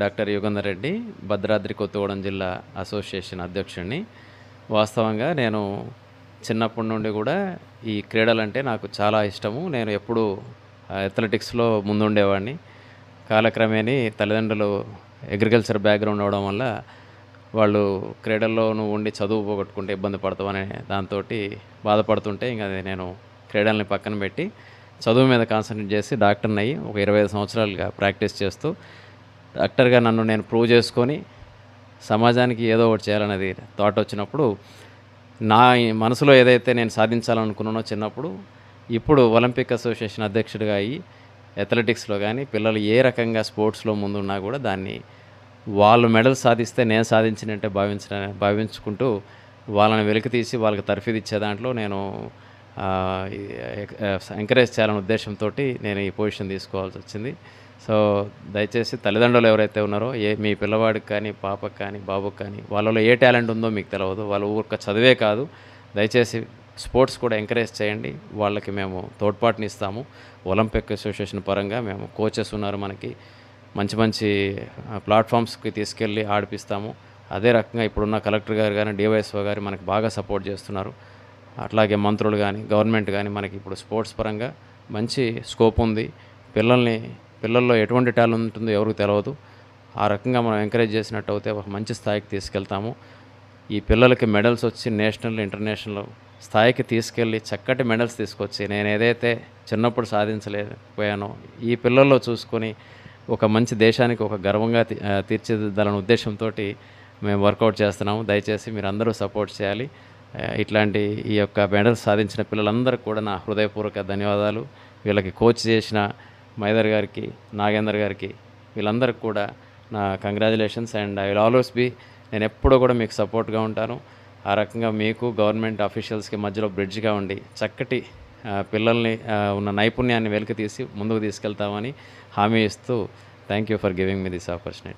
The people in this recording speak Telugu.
డాక్టర్ యుగంధర్ రెడ్డి భద్రాద్రి కొత్తగూడెం జిల్లా అసోసియేషన్ అధ్యక్షుడిని వాస్తవంగా నేను చిన్నప్పటి నుండి కూడా ఈ క్రీడలంటే నాకు చాలా ఇష్టము. నేను ఎప్పుడూ అథ్లెటిక్స్లో ముందుండేవాడిని. కాలక్రమేణి తల్లిదండ్రులు అగ్రికల్చర్ బ్యాక్గ్రౌండ్ అవడం వల్ల వాళ్ళు క్రీడల్లో నువ్వు ఉండి చదువు పోగొట్టుకుంటే ఇబ్బంది పడతామనే దాంతో బాధపడుతుంటే ఇంకా అది నేను క్రీడల్ని పక్కన పెట్టి చదువు మీద కాన్సన్ట్రేట్ చేసి డాక్టర్ని అయ్యి ఒక ఇరవై ఐదు సంవత్సరాలుగా ప్రాక్టీస్ చేస్తూ డాక్టర్గా నన్ను నేను ప్రూవ్ చేసుకొని సమాజానికి ఏదో ఒకటి చేయాలనేది థాట్ వచ్చినప్పుడు నా మనసులో ఏదైతే నేను సాధించాలనుకున్నానో చిన్నప్పుడు ఇప్పుడు ఒలింపిక్ అసోసియేషన్ అధ్యక్షుడిగా అయ్యి అథ్లెటిక్స్లో కానీ పిల్లలు ఏ రకంగా స్పోర్ట్స్లో ముందున్నా కూడా దాన్ని వాళ్ళు మెడల్ సాధిస్తే నేను సాధించినట్టే భావించిన భావించుకుంటూ వాళ్ళని వెలికి తీసి వాళ్ళకి తర్ఫీదు ఇచ్చే దాంట్లో నేను ఎంకరేజ్ చేయాలనే ఉద్దేశంతో నేను ఈ పొజిషన్ తీసుకోవాల్సి వచ్చింది. సో దయచేసి తల్లిదండ్రులు ఎవరైతే ఉన్నారో ఏ మీ పిల్లవాడికి కానీ పాపకి కానీ బాబుకి కానీ వాళ్ళలో ఏ టాలెంట్ ఉందో మీకు తెలియదు వాళ్ళ ఊరిక చదివే కాదు. దయచేసి స్పోర్ట్స్ కూడా ఎంకరేజ్ చేయండి. వాళ్ళకి మేము తోడ్పాటుని ఇస్తాము. ఒలింపిక్ అసోసియేషన్ పరంగా మేము కోచెస్ ఉన్నారు మనకి. మంచి మంచి ప్లాట్ఫామ్స్కి తీసుకెళ్ళి ఆడిపిస్తాము. అదే రకంగా ఇప్పుడున్న కలెక్టర్ గారు కానీ డివైఎస్ఓ గారు మనకు బాగా సపోర్ట్ చేస్తున్నారు. అట్లాగే మంత్రులు కానీ గవర్నమెంట్ కానీ మనకి ఇప్పుడు స్పోర్ట్స్ పరంగా మంచి స్కోప్ ఉంది. పిల్లల్ని పిల్లల్లో ఎటువంటి టాలెంట్ ఉంటుందో ఎవరికి తెలియదు ఆ రకంగా మనం ఎంకరేజ్ చేసినట్టు అయితే ఒక మంచి స్థాయికి తీసుకెళ్తాము. ఈ పిల్లలకి మెడల్స్ వచ్చి నేషనల్ ఇంటర్నేషనల్ స్థాయికి తీసుకెళ్ళి చక్కటి మెడల్స్ తీసుకొచ్చి నేను ఏదైతే చిన్నప్పుడు సాధించలేకపోయానో ఈ పిల్లల్లో చూసుకొని ఒక మంచి దేశానికి ఒక గర్వంగా తీ- తీర్చిదిద్దాలనే ఉద్దేశంతో మేము వర్కౌట్ చేస్తున్నాము. దయచేసి మీరు అందరూ సపోర్ట్ చేయాలి. ఇట్లాంటి ఈ యొక్క మెడల్ సాధించిన పిల్లలందరికీ కూడా నా హృదయపూర్వక ధన్యవాదాలు. వీళ్ళకి కోచ్ చేసిన మైదర్ గారికి నాగేందర్ గారికి వీళ్ళందరికీ కూడా నా congratulations and I will always be నేను ఎప్పుడూ కూడా మీకు సపోర్ట్గా ఉంటాను. ఆ రకంగా మీకు గవర్నమెంట్ అఫీషియల్స్కి మధ్యలో బ్రిడ్జ్గా ఉండి చక్కటి పిల్లల్ని ఉన్న నైపుణ్యాన్ని వెలికి తీసి ముందుకు తీసుకెళ్తామని హామీ ఇస్తూ thank you for giving me this opportunity